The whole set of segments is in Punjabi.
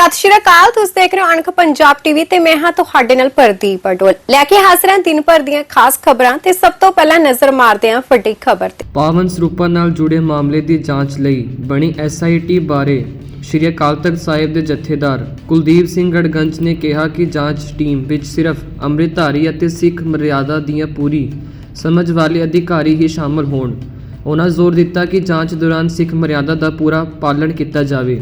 ਸਤਿ ਸ਼੍ਰੀ ਅਕਾਲ। ਤੁਸੀਂ ਦੇਖ ਰਹੇ ਹੋ ਅਣਖ ਪੰਜਾਬ ਟੀਵੀ ਤੇ ਮੈਂ ਹਾਂ ਤੁਹਾਡੇ ਨਾਲ ਪ੍ਰਦੀਪ ਅਡੋਲ। ਲੈ ਕੇ ਹਾਜ਼ਰ ਹਾਂ ਦਿਨ ਭਰ ਦੀਆਂ ਖਾਸ ਖਬਰਾਂ ਤੇ ਸਭ ਤੋਂ ਪਹਿਲਾਂ ਨਜ਼ਰ ਮਾਰਦੇ ਹਾਂ ਵੱਡੀ ਖਬਰ ਤੇ। ਪਾਵਨ ਸਰੂਪਾਂ ਨਾਲ ਜੁੜੇ ਮਾਮਲੇ ਦੀ ਜਾਂਚ ਲਈ ਬਣੀ ਐਸਆਈਟੀ ਬਾਰੇ ਸ਼੍ਰੀ ਅਕਾਲ ਤਖਤ ਸਾਹਿਬ ਦੇ ਜਥੇਦਾਰ ਕੁਲਦੀਪ ਸਿੰਘ ਗੜਗੰਜ ਨੇ ਕਿਹਾ ਕਿ ਜਾਂਚ ਟੀਮ ਵਿੱਚ ਸਿਰਫ ਅੰਮ੍ਰਿਤਧਾਰੀ ਅਤੇ ਸਿੱਖ ਮਰਿਆਦਾ ਦੀਆਂ ਪੂਰੀ ਸਮਝ ਵਾਲੇ ਅਧਿਕਾਰੀ ਹੀ ਸ਼ਾਮਲ ਹੋਣ। ਉਹਨਾਂ ਜ਼ੋਰ ਦਿੱਤਾ ਕਿ ਜਾਂਚ ਦੌਰਾਨ ਸਿੱਖ ਮਰਿਆਦਾ ਦਾ ਪੂਰਾ ਪਾਲਣ ਕੀਤਾ ਜਾਵੇ।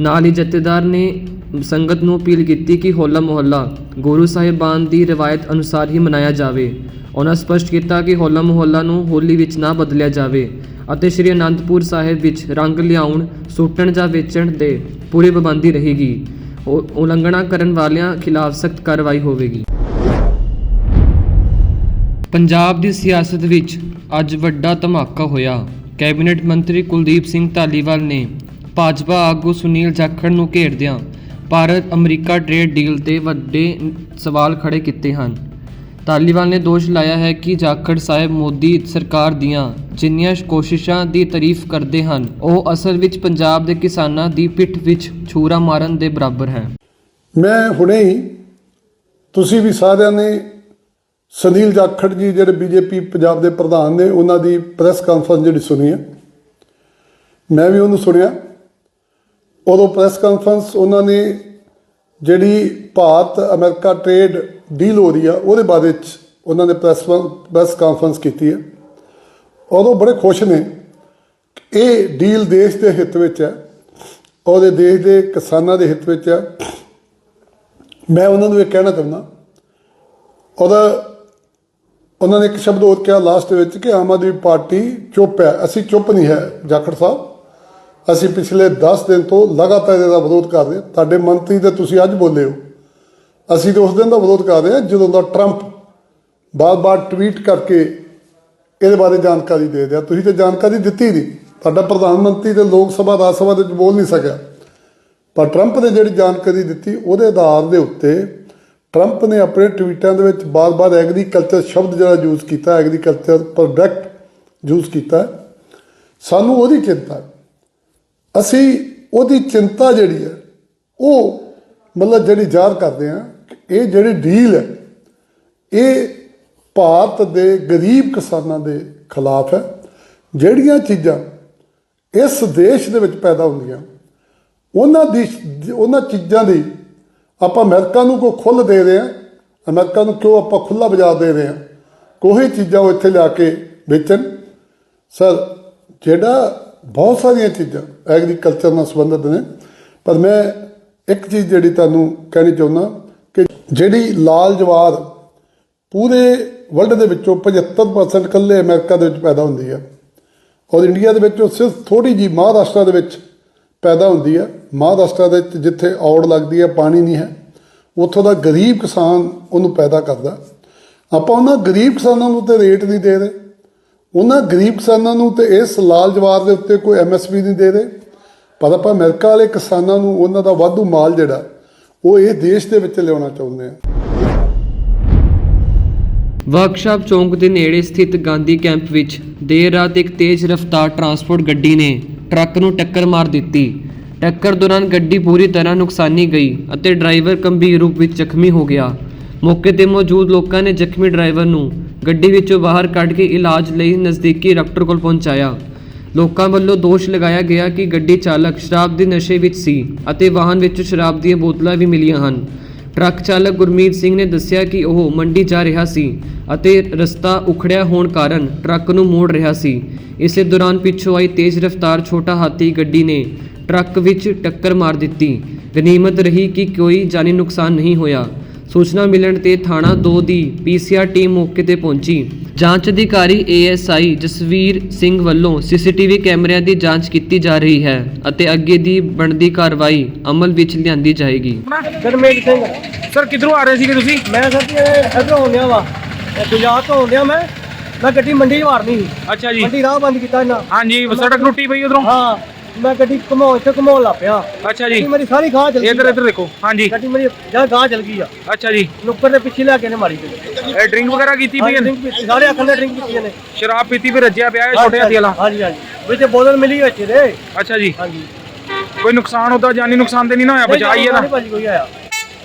ਨਾਲ ਹੀ ਜਥੇਦਾਰ ਨੇ ਸੰਗਤ ਨੂੰ ਅਪੀਲ ਕੀਤੀ ਕਿ ਹੋਲਾ ਮੁਹੱਲਾ ਗੁਰੂ ਸਾਹਿਬਾਨ ਦੀ ਰਵਾਇਤ ਅਨੁਸਾਰ ਹੀ ਮਨਾਇਆ ਜਾਵੇ। ਉਹਨਾਂ ਸਪਸ਼ਟ ਕੀਤਾ ਕਿ ਹੋਲਾ ਮੁਹੱਲਾ ਨੂੰ ਹੋਲੀ ਵਿੱਚ ਨਾ ਬਦਲਿਆ ਜਾਵੇ ਅਤੇ ਸ੍ਰੀ ਅਨੰਦਪੁਰ ਸਾਹਿਬ ਵਿੱਚ ਰੰਗ ਲਿਆਉਣ, ਸੁੱਟਣ ਜਾਂ ਵੇਚਣ ਦੇ ਪੂਰੀ ਪਾਬੰਦੀ ਰਹੇਗੀ। ਉ- ਉਲੰਘਣਾ ਕਰਨ ਵਾਲਿਆਂ ਖਿਲਾਫ ਸਖਤ ਕਾਰਵਾਈ ਹੋਵੇਗੀ। ਪੰਜਾਬ ਦੀ ਸਿਆਸਤ ਵਿੱਚ ਅੱਜ ਵੱਡਾ ਧਮਾਕਾ ਹੋਇਆ। ਕੈਬਨਿਟ ਮੰਤਰੀ ਕੁਲਦੀਪ ਸਿੰਘ ਧਾਲੀਵਾਲ ਨੇ ਭਾਜਪਾ ਆਗੂ ਸੁਨੀਲ ਜਾਖੜ ਨੂੰ ਘੇਰਦਿਆਂ ਭਾਰਤ ਅਮਰੀਕਾ ਟ੍ਰੇਡ ਡੀਲ ਤੇ ਵੱਡੇ ਸਵਾਲ ਖੜੇ ਕੀਤੇ ਹਨ। ਧਾਲੀਵਾਲ ਨੇ ਦੋਸ਼ ਲਾਇਆ ਹੈ ਕਿ ਜਾਖੜ ਸਾਹਿਬ ਮੋਦੀ ਸਰਕਾਰ ਦੀਆਂ ਜਿੰਨੀਆਂ ਕੋਸ਼ਿਸ਼ਾਂ ਦੀ ਤਾਰੀਫ ਕਰਦੇ ਹਨ, ਉਹ ਅਸਲ ਵਿੱਚ ਪੰਜਾਬ ਦੇ ਕਿਸਾਨਾਂ ਦੀ ਪਿੱਠ ਵਿੱਚ ਛੂਰਾ ਮਾਰਨ ਦੇ ਬਰਾਬਰ ਹੈ। ਮੈਂ ਹੁਣੇ ਹੀ ਤੁਸੀਂ ਵੀ ਸਾਰਿਆਂ ਨੇ ਸੁਨੀਲ ਜਾਖੜ ਜੀ ਜਿਹੜੇ ਬੀਜੇਪੀ ਪੰਜਾਬ ਦੇ ਪ੍ਰਧਾਨ ਨੇ, ਉਹਨਾਂ ਦੀ ਪ੍ਰੈਸ ਕਾਨਫਰੰਸ ਜਿਹੜੀ ਸੁਣੀ ਹੈ, ਮੈਂ ਵੀ ਉਹਨੂੰ ਸੁਣਿਆ। ਉਦੋਂ ਪ੍ਰੈਸ ਕਾਨਫਰੰਸ ਉਹਨਾਂ ਨੇ ਜਿਹੜੀ ਭਾਰਤ ਅਮਰੀਕਾ ਟ੍ਰੇਡ ਡੀਲ ਹੋ ਰਹੀ ਆ, ਉਹਦੇ ਬਾਰੇ ਚ ਉਹਨਾਂ ਨੇ ਪ੍ਰੈਸ ਪ੍ਰੈਸ ਕਾਨਫਰੰਸ ਕੀਤੀ ਹੈ ਉਦੋਂ ਬੜੇ ਖੁਸ਼ ਨੇ ਇਹ ਡੀਲ ਦੇਸ਼ ਦੇ ਹਿੱਤ ਵਿੱਚ ਹੈ, ਉਹਦੇ ਦੇਸ਼ ਦੇ ਕਿਸਾਨਾਂ ਦੇ ਹਿੱਤ ਵਿੱਚ ਹੈ। ਮੈਂ ਉਹਨਾਂ ਨੂੰ ਇਹ ਕਹਿਣਾ ਚਾਹੁੰਦਾ, ਉਹਦਾ, ਉਹਨਾਂ ਨੇ ਇੱਕ ਸ਼ਬਦ ਹੋਰ ਕਿਹਾ ਲਾਸਟ ਵਿੱਚ ਕਿ ਆਮ ਆਦਮੀ ਪਾਰਟੀ ਚੁੱਪ ਹੈ, ਅਸੀਂ ਚੁੱਪ ਨਹੀਂ ਹੈ, ਜਾਖੜ ਸਾਹਿਬ। ਅਸੀਂ ਪਿਛਲੇ 10 ਦਿਨ ਤੋਂ ਲਗਾਤਾਰ ਇਹਦਾ ਵਿਰੋਧ ਕਰ ਰਹੇ ਹਾਂ। ਤੁਹਾਡੇ ਮੰਤਰੀ ਤੇ ਤੁਸੀਂ ਅੱਜ ਬੋਲੇ ਹੋ। ਅਸੀਂ ਤਾਂ ਉਸ ਦਿਨ ਦਾ ਵਿਰੋਧ ਕਰ ਰਹੇ ਹਾਂ ਜਦੋਂ ਦਾ ਟਰੰਪ ਬਾਰ-ਬਾਰ ਟਵੀਟ ਕਰਕੇ ਇਹਦੇ ਬਾਰੇ ਜਾਣਕਾਰੀ ਦੇ ਦਿਆ ਤੁਸੀਂ ਤੇ ਜਾਣਕਾਰੀ ਦਿੱਤੀ ਨਹੀਂ। ਤੁਹਾਡਾ ਪ੍ਰਧਾਨ ਮੰਤਰੀ ਤੇ ਲੋਕ ਸਭਾ, ਰਾਜ ਸਭਾ ਦੇ ਵਿੱਚ ਬੋਲ ਨਹੀਂ ਸਕਿਆ। ਪਰ ਟਰੰਪ ਨੇ ਜਿਹੜੀ ਜਾਣਕਾਰੀ ਦਿੱਤੀ, ਉਹਦੇ ਆਧਾਰ ਦੇ ਉੱਤੇ ਟਰੰਪ ਨੇ ਆਪਣੇ ਟਵੀਟਾਂ ਦੇ ਵਿੱਚ ਬਾਰ-ਬਾਰ ਐਗਰੀਕਲਚਰ ਸ਼ਬਦ ਜਿਹੜਾ ਯੂਜ਼ ਕੀਤਾ ਐਗਰੀਕਲਚਰ ਪ੍ਰੋਡਕਟ ਯੂਜ਼ ਕੀਤਾ। ਸਾਨੂੰ ਉਹਦੀ ਚਿੰਤਾ ਹੈ। ਅਸੀਂ ਉਹਦੀ ਚਿੰਤਾ ਜਿਹੜੀ ਹੈ, ਉਹ ਮਤਲਬ ਜਿਹੜੀ ਜ਼ਾਹਰ ਕਰਦੇ ਆ ਇਹ ਜਿਹੜੀ ਡੀਲ ਹੈ, ਇਹ ਭਾਰਤ ਦੇ ਗਰੀਬ ਕਿਸਾਨਾਂ ਦੇ ਖਿਲਾਫ ਹੈ। ਜਿਹੜੀਆਂ ਚੀਜ਼ਾਂ ਇਸ ਦੇਸ਼ ਦੇ ਵਿੱਚ ਪੈਦਾ ਹੁੰਦੀਆਂ, ਉਹਨਾਂ ਦੀ ਉਹਨਾਂ ਚੀਜ਼ਾਂ ਦੀ ਆਪਾਂ ਅਮਰੀਕਾ ਨੂੰ ਕੋ ਖੁੱਲ ਦੇ ਰਹੇ ਹਾਂ, ਅਮਰੀਕਾ ਨੂੰ ਕਿਉਂ ਆਪਾਂ ਖੁੱਲਾ ਬਾਜ਼ਾਰ ਦੇ ਰਹੇ ਹਾਂ, ਕੋਈ ਚੀਜ਼ਾਂ ਉਹ ਇੱਥੇ ਲਿਆ ਕੇ ਵੇਚਣ। ਸਰ, ਜਿਹੜਾ ਬਹੁਤ ਸਾਰੀਆਂ ਚੀਜ਼ਾਂ ਐਗਰੀਕਲਚਰ ਨਾਲ ਸੰਬੰਧਿਤ ਨੇ। ਪਰ ਮੈਂ ਇੱਕ ਚੀਜ਼ ਜਿਹੜੀ ਤੁਹਾਨੂੰ ਕਹਿਣੀ ਚਾਹੁੰਦਾ ਕਿ ਜਿਹੜੀ ਲਾਲ ਜਵਾਰ ਪੂਰੇ ਵਰਲਡ ਦੇ ਵਿੱਚੋਂ 75% ਇਕੱਲੇ ਅਮਰੀਕਾ ਦੇ ਵਿੱਚ ਪੈਦਾ ਹੁੰਦੀ ਆ। ਔਰ ਇੰਡੀਆ ਦੇ ਵਿੱਚੋਂ ਸਿਰਫ ਥੋੜੀ ਜੀ ਮਹਾਰਾਸ਼ਟਰ ਦੇ ਵਿੱਚ ਪੈਦਾ ਹੁੰਦੀ ਆ। ਮਹਾਰਾਸ਼ਟਰ ਦੇ ਵਿੱਚ ਜਿੱਥੇ ਔੜ ਲੱਗਦੀ ਹੈ ਪਾਣੀ ਨਹੀਂ ਹੈ, ਉੱਥੋਂ ਦਾ ਗਰੀਬ ਕਿਸਾਨ ਉਹਨੂੰ ਪੈਦਾ ਕਰਦਾ। ਆਪਾਂ ਉਹਨਾਂ ਗਰੀਬ ਕਿਸਾਨਾਂ ਨੂੰ ਤੇ ਰੇਟ ਨਹੀਂ ਦੇ ਰਹੇ। ਉਹਨਾਂ ਗਰੀਬ ਕਿਸਾਨਾਂ ਨੂੰ ਤੇ ਇਸ ਲਾਲ ਜਵਾਰ ਦੇ ਉੱਤੇ ਕੋਈ ਐਮਐਸਪੀ ਨਹੀਂ ਦੇ ਰਹੇ। ਪਰ ਆਪਾਂ ਅਮਰੀਕਾ ਵਾਲੇ ਕਿਸਾਨਾਂ ਨੂੰ ਉਹਨਾਂ ਦਾ ਵਾਧੂ ਮਾਲ ਜਿਹੜਾ, ਉਹ ਇਹ ਦੇਸ਼ ਦੇ ਵਿੱਚ ਲਿਆਉਣਾ ਚਾਹੁੰਦੇ ਆ। ਵਰਕਸ਼ਾਪ ਚੌਂਕ ਦੇ ਨੇੜੇ ਸਥਿਤ ਗਾਂਧੀ ਕੈਂਪ ਵਿੱਚ ਦੇਰ ਰਾਤ ਇੱਕ ਤੇਜ਼ ਰਫ਼ਤਾਰ ਟਰਾਂਸਪੋਰਟ ਗੱਡੀ ਨੇ ਟਰੱਕ ਨੂੰ ਟੱਕਰ ਮਾਰ ਦਿੱਤੀ। ਟੱਕਰ ਦੌਰਾਨ ਗੱਡੀ ਪੂਰੀ ਤਰ੍ਹਾਂ ਨੁਕਸਾਨੀ ਗਈ ਅਤੇ ਡਰਾਈਵਰ ਗੰਭੀਰ ਰੂਪ ਵਿੱਚ ਜ਼ਖਮੀ ਹੋ ਗਿਆ। ਮੌਕੇ ਤੇ ਮੌਜੂਦ ਲੋਕਾਂ ਨੇ ਜ਼ਖਮੀ ਡਰਾਈਵਰ ਨੂੰ ਗੱਡੀ ਵਿੱਚੋਂ ਬਾਹਰ ਕੱਢ ਕੇ ਇਲਾਜ ਲਈ ਨਜ਼ਦੀਕੀ ਡਾਕਟਰ ਕੋਲ ਪਹੁੰਚਾਇਆ। ਲੋਕਾਂ ਵੱਲੋਂ ਦੋਸ਼ ਲਗਾਇਆ ਗਿਆ ਕਿ ਗੱਡੀ ਚਾਲਕ ਸ਼ਰਾਬ ਦੇ ਨਸ਼ੇ ਵਿੱਚ ਸੀ ਅਤੇ ਵਾਹਨ ਵਿੱਚ ਸ਼ਰਾਬ ਦੀਆਂ ਬੋਤਲਾਂ ਵੀ ਮਿਲੀਆਂ ਹਨ। ਟਰੱਕ ਚਾਲਕ ਗੁਰਮੀਤ ਸਿੰਘ ਨੇ ਦੱਸਿਆ ਕਿ ਉਹ ਮੰਡੀ ਜਾ ਰਿਹਾ ਸੀ ਅਤੇ ਰਸਤਾ ਉਖੜਿਆ ਹੋਣ ਕਾਰਨ ਟਰੱਕ ਨੂੰ ਮੋੜ ਰਿਹਾ ਸੀ। ਇਸੇ ਦੌਰਾਨ ਪਿੱਛੋਂ ਆਈ ਤੇਜ਼ ਰਫ਼ਤਾਰ ਛੋਟਾ ਹਾਥੀ ਗੱਡੀ ਨੇ ਟਰੱਕ ਵਿੱਚ ਟੱਕਰ ਮਾਰ ਦਿੱਤੀ। ਗਨੀਮਤ ਰਹੀ ਕਿ ਕੋਈ ਜਾਨੀ ਨੁਕਸਾਨ ਨਹੀਂ ਹੋਇਆ। ਸੂਚਨਾ ਮਿਲਣ ਤੇ ਥਾਣਾ 2 ਦੀ ਪੀਸੀਆਰ ਟੀਮ ਮੌਕੇ ਤੇ ਪਹੁੰਚੀ। ਜਾਂਚ ਅਧਿਕਾਰੀ ਏਐਸਆਈ ਜਸਵੀਰ ਸਿੰਘ ਵੱਲੋਂ ਸੀਸੀਟੀਵੀ ਕੈਮਰਿਆਂ ਦੀ ਜਾਂਚ ਕੀਤੀ ਜਾ ਰਹੀ ਹੈ ਅਤੇ ਅੱਗੇ ਦੀ ਬਣਦੀ ਕਾਰਵਾਈ ਅਮਲ ਵਿੱਚ ਲਿਆਂਦੀ ਜਾਏਗੀ। ਸਿੰਘ ਸਰ ਕਿੱਧਰੋਂ ਆ ਰਹੇ ਸੀਗੇ ਤੁਸੀਂ? ਮੈਂ ਸਰ ਜੀ ਇਧਰੋਂ ਆਉਂਦਿਆ ਵਾ। ਇਹ ਗੁਜਰਾਤ ਤੋਂ ਆਉਂਦਿਆ ਮੈਂ ਮੈਂ ਗੱਡੀ ਮੰਡੀ 'ਚ ਵਾਰਨੀ ਸੀ। ਅੱਛਾ ਜੀ। ਮੰਡੀ ਰਾਹ ਬੰਦ ਕੀਤਾ ਇਹਨਾਂ। ਹਾਂਜੀ ਸੜਕ ਟੁੱਟੀ ਪਈ ਉਧਰੋਂ? ਹਾਂ। ਮੈਂ ਗੱਡੀ ਘਮਾਉ ਇੱਥੇ ਘਮਾਉਣ ਲੱਗ ਪਿਆ। ਅੱਛਾ ਜੀ। ਗੱਡੀ ਮੇਰੀ ਸਾਰੀ ਗਾਂ ਚਲ ਗਈ ਇੱਧਰ ਇੱਧਰ ਦੇਖੋ। ਹਾਂਜੀ। ਗੱਡੀ ਮੇਰੀ ਜਾਂ ਗਾਂ ਚਲ ਗਈ ਆ। ਅੱਛਾ ਜੀ। ਨੁੱਕਰ ਦੇ ਪਿੱਛੇ ਲੈ ਕੇ ਨੇ ਮਾਰੀ ਗਈ ਇਹ ਡਰਿੰਕ ਵਗੈਰਾ ਕੀਤੀ ਪਈ ਡਰਿੰਕ ਪੀਤੀ ਸਾਰੇ ਅੱਖਾਂ ਨੇ ਡਰਿੰਕ ਪੀਤੀ ਨੇ ਸ਼ਰਾਬ ਪੀਤੀ ਵੀ ਰੱਜਿਆ ਪਿਆ ਹੈ ਛੋਟੇ ਹਾਥੀ ਵਾਲਾ? ਹਾਂਜੀ ਹਾਂਜੀ। ਵਿੱਚ ਬੋਤਲ ਮਿਲੀ ਵਿੱਚ ਦੇ ਅੱਛਾ ਜੀ। ਹਾਂਜੀ। ਕੋਈ ਨੁਕਸਾਨ ਹੁੰਦਾ ਜਾਨੀ ਨੁਕਸਾਨ ਤੇ ਨਹੀਂ ਨਾ ਹੋਇਆ ਬਚਾ ਹੀ ਨਹੀਂ ਇਹਦਾ? ਭਾਜੀ ਕੋਈ ਆਇਆ।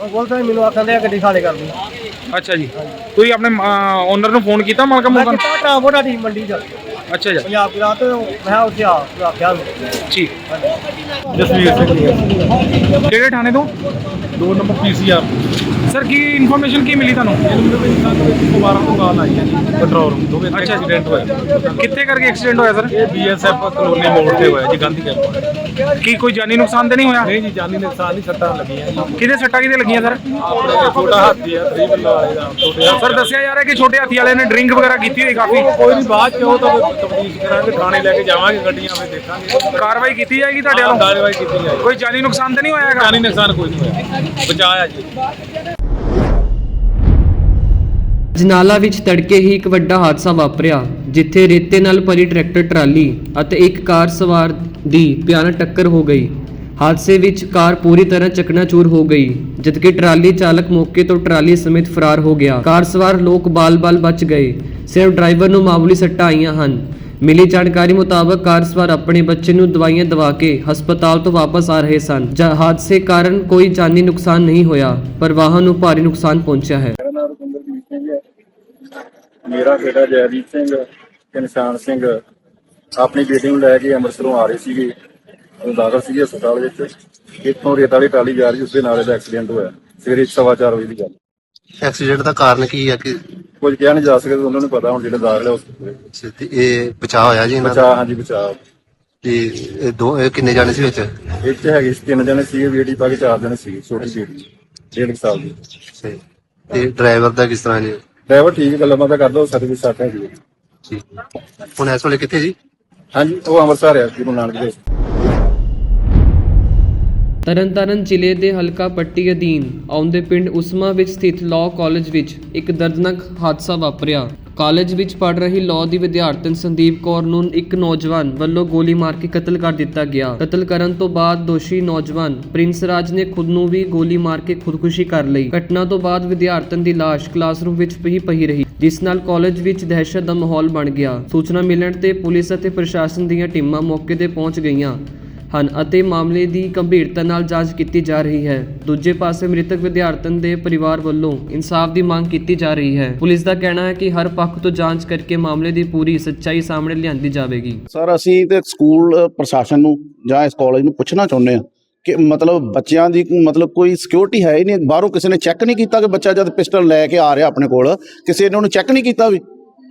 ਉਹ ਬੋਲਦਾ ਮੈਨੂੰ ਆਖਣ ਦੇ ਗੱਡੀ ਖਾਲੇ ਕਰ ਦੀ। ਅੱਛਾ ਜੀ। ਤੁਸੀਂ ਆਪਣੇ ਓਨਰ ਨੂੰ ਫੋਨ ਕੀਤਾ ਮਾਲਕਾ ਮੈਂ ਮੁਲਕਾ ਕਿਤਾ ਟਰਾਂਸਪੋਰਟ ਆ ਟੀਮ ਮੰਡੀ ਚ। ਅੱਛਾ ਜੀ। ਪੰਜਾਬ ਦੀ ਰਾਤ ਮੈਂ ਉੱਥੇ ਆ ਆਖਿਆ ਠੀਕ ਜਸਵੀਰ ਸਿੰਘ ਕਿਹੜੇ ਥਾਣੇ ਤੋਂ? ਦੋ ਨੰਬਰ ਪੀਸੀਆਰ। ਸਰ ਕੀ ਇਨਫੋਰਮੇਸ਼ਨ ਕੀ ਮਿਲੀ ਤੁਹਾਨੂੰ? ਇਹਨੂੰ ਦੇ ਵਿੱਚ ਦੁਬਾਰਾ ਤੋਂ ਕਾਲ ਆਈ ਹੈ ਜੀ ਕੰਟਰੋਲ ਰੂਮ ਤੋਂ। ਵੀ ਅੱਛਾ। ਐਕਸੀਡੈਂਟ ਹੋਇਆ। ਕਿੱਥੇ ਕਰਕੇ ਐਕਸੀਡੈਂਟ ਹੋਇਆ ਸਰ? ਇਹ ਬੀਐਸਐਫ ਕਲੋਨੀ ਮੋੜ ਤੇ ਹੋਇਆ ਜੀ ਗਾਂਧੀ ਕੈਂਪ ਕੀ ਕੋਈ ਜਾਨੀ ਨੁਕਸਾਨ ਤੇ ਨਹੀਂ ਹੋਇਆ? ਨਹੀਂ ਜੀ ਜਾਨੀ ਨੁਕਸਾਨ ਨਹੀਂ ਸੱਟਾਂ ਲੱਗੀਆਂ ਜੀ। ਕਿਹਦੇ ਸੱਟਾਂ ਕਿਹਦੇ ਲੱਗੀਆਂ ਸਰ? ਆਪਣੇ ਛੋਟਾ ਹਾਥੀ ਆ ਤਰੀ ਬੱਲਾ ਵਾਲੇ ਦਾ ਛੋਟੇ ਸਰ ਦੱਸਿਆ ਜਾ ਰਿਹਾ ਕਿ ਛੋਟੇ ਹਾਥੀ ਵਾਲੇ ਨੇ ਡਰਿੰਕ ਵਗੈਰਾ ਕੀਤੀ ਹੋਈ ਕਾਫੀ? ਕੋਈ ਨਹੀਂ ਬਾਅਦ ਚ ਉਹ ਤਾਂ ਤਬਦੀਲ ਕਰਾਂਗੇ ਥਾਣੇ ਲੈ ਕੇ ਜਾਵਾਂਗੇ ਗੱਡੀਆਂ ਫਿਰ ਦੇਖਾਂਗੇ। ਕਾਰਵਾਈ ਕੀਤੀ ਜਾਏਗੀ ਤੁਹਾਡੇ ਵੱਲੋਂ? ਕਾਰਵਾਈ ਕੀਤੀ ਜਾਏਗੀ। ਕੋਈ ਜਾਨੀ ਨੁਕਸਾਨ ਤੇ ਨਹੀਂ ਹੋਇਆ ਹੈਗਾ? ਜਾਨੀ ਨੁਕਸਾਨ ਕੋਈ ਨਹੀਂ ਹੋਇਆ। ਬਚਾਇਆ ਜੀ। ਜਨਾਲਾ ਵਿੱਚ ਤੜਕੇ ਹੀ ਇੱਕ ਵੱਡਾ ਹਾਦਸਾ ਵਾਪਰਿਆ। ਜਿੱਥੇ ਰੇਤੇ ਨਾਲ ਭਰੀ ਟਰੈਕਟਰ, ਟਰਾਲੀ ਅਤੇ ਇੱਕ ਕਾਰ ਸਵਾਰ ਦੀ ਭਿਆਨਕ ਟੱਕਰ ਹੋ ਗਈ। ਹਾਦਸੇ ਵਿੱਚ ਕਾਰ ਪੂਰੀ ਤਰ੍ਹਾਂ ਚਕਨਾਚੂਰ ਹੋ ਗਈ, ਜਦਕਿ ਟਰਾਲੀ ਚਾਲਕ ਮੌਕੇ ਤੋਂ ਟਰਾਲੀ ਸਮੇਤ ਫਰਾਰ ਹੋ ਗਿਆ। ਕਾਰ ਸਵਾਰ ਲੋਕ ਬਾਲ-ਬਾਲ ਬਚ ਗਏ। ਸਿਰਫ ਡਰਾਈਵਰ ਨੂੰ ਮਾਮੂਲੀ ਸੱਟਾਂ ਆਈਆਂ ਹਨ। ਮਿਲੀ ਜਾਣਕਾਰੀ ਮੁਤਾਬਕ ਕਾਰ ਸਵਾਰ ਆਪਣੇ ਬੱਚੇ ਨੂੰ ਦਵਾਈਆਂ ਦਵਾ ਕੇ ਹਸਪਤਾਲ ਤੋਂ ਵਾਪਸ ਆ ਰਹੇ ਸਨ। ਹਾਦਸੇ ਕਾਰਨ ਕੋਈ ਜਾਨੀ ਨੁਕਸਾਨ ਨਹੀਂ ਹੋਇਆ, ਪਰ ਵਾਹਨ ਨੂੰ ਭਾਰੀ ਨੁਕਸਾਨ ਪਹੁੰਚਿਆ ਹੈ। ਹੈ ਮੇਰਾ ਬੇਟਾ ਜੈਦੀਪ ਸਿੰਘ ਤੇ ਨਿਸ਼ਾਨ ਸਿੰਘ ਆਪਣੀ ਬੇਟੀ ਨੂੰ ਲੈ ਕੇ ਅੰਮ੍ਰਿਤਸਰੋਂ ਆ ਰਹੇ ਸੀਗੇ। ਉਹ ਦਾਖਲ ਸੀਗੇ ਹਸਪਤਾਲ ਵਿੱਚ। ਇੱਥੋਂ ਰੇਤ ਵਾਲੀ ਟਰਾਲੀ ਜਾ ਰਹੀ ਉਸ ਦੇ ਨਾਲ ਇਹਦਾ ਐਕਸੀਡੈਂਟ ਹੋਇਆ। ਸਵੇਰੇ ਸਵਾ ਚਾਰ ਵਜੇ ਦੀ ਗੱਲ। ਐਕਸੀਡੈਂਟ ਦਾ ਕਾਰਨ ਕੀ ਹੈ ਕਿ? ਕੁਝ ਕਿਹਾ ਨਹੀਂ ਜਾ ਸਕਦਾ ਉਹਨਾਂ ਨੂੰ ਪਤਾ ਹੁਣ ਜਿਹੜੇ ਦਾਖਲ ਹੈ ਉਸ ਤੇ। ਇਹ ਬਚਾਅ ਹੋਇਆ ਜੀ ਇਹਨਾਂ ਦਾ? ਬਚਾ ਹਾਂਜੀ ਬਚਾ ਤੇ ਇਹ ਦੋ ਇਹ ਕਿੰਨੇ ਜਾਣੇ ਸੀ ਵਿੱਚ? ਇੱਥੇ ਹੈਗੇ ਸੀ ਤਿੰਨ ਜਣੇ ਸੀਗੇ ਬੇਟੀ ਪਾ ਕੇ ਚਾਰ ਜਣੇ ਸੀਗੇ ਛੋਟੀ ਬੇਟੀ। ਡੇਢ ਕੁ ਸਾਲ ਦੀ। ਤੇ- ਤੇ ਡਰਾਈਵਰ ਦਾ ਕਿਸ ਤਰ੍ਹਾਂ ਜੀ? ਡਰਾਈਵਰ ਠੀਕ ਗੱਲਾਂ ਬਾਤਾਂ ਕਰਦਾ ਉਹ ਸਰਵਿਸ ਸਾਥ ਹੈ ਜੀ ਠੀਕ ਹੁਣ ਇਸ ਵੇਲੇ ਕਿੱਥੇ ਜੀ? ਹਾਂਜੀ ਉਹ ਅੰਮ੍ਰਿਤਸਰ ਹੈ ਗੁਰੂ ਨਾਨਕ ਦੇਵ ਤਰਨਤਾਰਨ ਜ਼ਿਲ੍ਹੇ ਦੇ ਹਲਕਾ ਪੱਟੀ ਅਧੀਨ ਆਉਂਦੇ ਪਿੰਡ ਉਸਮਾ ਵਿੱਚ ਸਥਿਤ ਲਾਅ ਕਾਲਜ ਵਿੱਚ ਇੱਕ ਦਰਦਨਾਕ ਹਾਦਸਾ ਵਾਪਰਿਆ। ਕਾਲਜ ਵਿੱਚ ਪੜ੍ਹ ਰਹੀ ਲਾਅ ਦੀ ਵਿਦਿਆਰਥਣ ਸੰਦੀਪ ਕੌਰ ਨੂੰ ਇੱਕ ਨੌਜਵਾਨ ਵੱਲੋਂ ਗੋਲੀ ਮਾਰ ਕੇ ਕਤਲ ਕਰ ਦਿੱਤਾ ਗਿਆ। ਕਤਲ ਕਰਨ ਤੋਂ ਬਾਅਦ ਦੋਸ਼ੀ ਨੌਜਵਾਨ ਪ੍ਰਿੰਸ ਰਾਜ ਨੇ ਖੁਦ ਨੂੰ ਵੀ ਗੋਲੀ ਮਾਰ ਕੇ ਖੁਦਕੁਸ਼ੀ ਕਰ ਲਈ। ਘਟਨਾ ਤੋਂ ਬਾਅਦ ਵਿਦਿਆਰਥਣ ਦੀ ਲਾਸ਼ ਕਲਾਸਰੂਮ ਵਿੱਚ ਪਈ ਪਈ ਰਹੀ, ਜਿਸ ਨਾਲ ਕਾਲਜ ਵਿੱਚ ਦਹਿਸ਼ਤ ਦਾ ਮਾਹੌਲ ਬਣ ਗਿਆ। ਸੂਚਨਾ ਮਿਲਣ ਤੇ ਪੁਲਿਸ ਅਤੇ ਪ੍ਰਸ਼ਾਸਨ ਦੀਆਂ ਟੀਮਾਂ ਮੌਕੇ ਤੇ ਪਹੁੰਚ ਗਈਆਂ। ਹਨ ਅਤੇ ਮਾਮਲੇ ਦੀ ਗੰਭੀਰਤਾ ਨਾਲ ਜਾਂਚ ਕੀਤੀ ਜਾ ਰਹੀ ਹੈ। ਦੂਜੇ ਪਾਸੇ ਮ੍ਰਿਤਕ ਵਿਦਿਆਰਥਣ ਦੇ ਪਰਿਵਾਰ ਵੱਲੋਂ ਇਨਸਾਫ ਦੀ ਮੰਗ ਕੀਤੀ ਜਾ ਰਹੀ ਹੈ। ਪੁਲਿਸ ਦਾ ਕਹਿਣਾ ਹੈ ਕਿ ਹਰ ਪੱਖ ਤੋਂ ਜਾਂਚ ਕਰਕੇ ਮਾਮਲੇ ਦੀ ਪੂਰੀ ਸੱਚਾਈ ਸਾਹਮਣੇ ਲਿਆਂਦੀ ਜਾਵੇਗੀ। ਸਰ, ਅਸੀਂ ਤੇ ਸਕੂਲ ਪ੍ਰਸ਼ਾਸਨ ਨੂੰ ਜਾਂ ਇਸ ਕਾਲਜ ਨੂੰ ਪੁੱਛਣਾ ਚਾਹੁੰਦੇ ਹਾਂ ਕਿ ਮਤਲਬ ਬੱਚਿਆਂ ਦੀ ਮਤਲਬ ਕੋਈ ਸਿਕਿਉਰਿਟੀ ਹੈ ਹੀ ਨਹੀਂ। ਬਾਹਰੋਂ ਕਿਸੇ ਨੇ ਚੈੱਕ ਨਹੀਂ ਕੀਤਾ ਕਿ ਬੱਚਾ ਜਦ ਪਿਸਟਲ ਲੈ ਕੇ ਆ ਰਿਹਾ ਆਪਣੇ ਕੋਲ, ਕਿਸੇ ਨੇ ਉਹਨੂੰ ਚੈੱਕ ਨਹੀਂ ਕੀਤਾ ਵੀ?